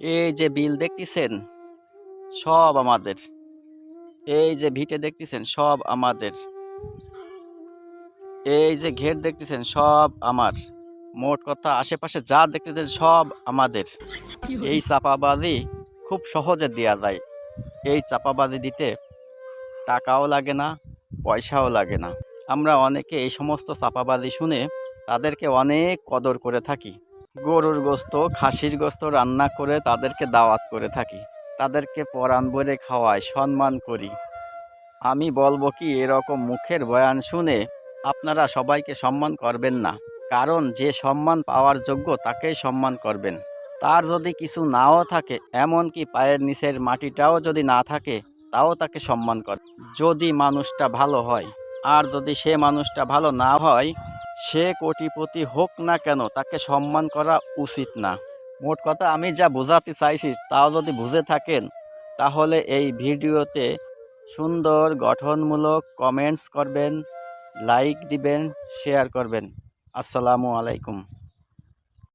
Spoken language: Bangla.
এই যে বিল দেখতেছেন, সব আমাদের। এই যে ভিটে দেখতেছেন, সব আমাদের। এই যে ঘের দেখতেছেন, সব আমার। মোট কথা, আশেপাশে যা দেখতেছেন, সব আমাদের। এই চাপাবাজি খুব সহজে দেওয়া যায়। এই চাপাবাজি দিতে টাকাও লাগে না, পয়সাও লাগে না। আমরা অনেকে এই সমস্ত চাপাবাজি শুনে তাদেরকে অনেক কদর করে থাকি। গরুর গোস্ত, খাসির গোস্ত রান্না করে তাদেরকে দাওয়াত করে থাকি। তাদেরকে পরাণ বলে খাওয়াই সম্মান করি। আমি বলব কি, এরকম মুখের বয়ান শুনে আপনারা সবাইকে সম্মান করবেন না। কারণ যে সম্মান পাওয়ার যোগ্য তাকেই সম্মান করবেন। তার যদি কিছু নাও থাকে, এমনকি পায়ের নিচের মাটিটাও যদি না থাকে, তাও তাকে সম্মান কর। যদি মানুষটা ভালো হয়, আর যদি সে মানুষটা ভালো না হয় সে কোটিপতি হোক না কেন, তাকে সম্মান করা উচিত না। মোট কথা, আমি যা বোঝাতে চাইছি, তাও যদি বুঝে থাকেন, তাহলে এই ভিডিওতে সুন্দর, গঠনমূলক কমেন্টস করবেন লাইক দিবেন শেয়ার করবেন। আসসালামু আলাইকুম।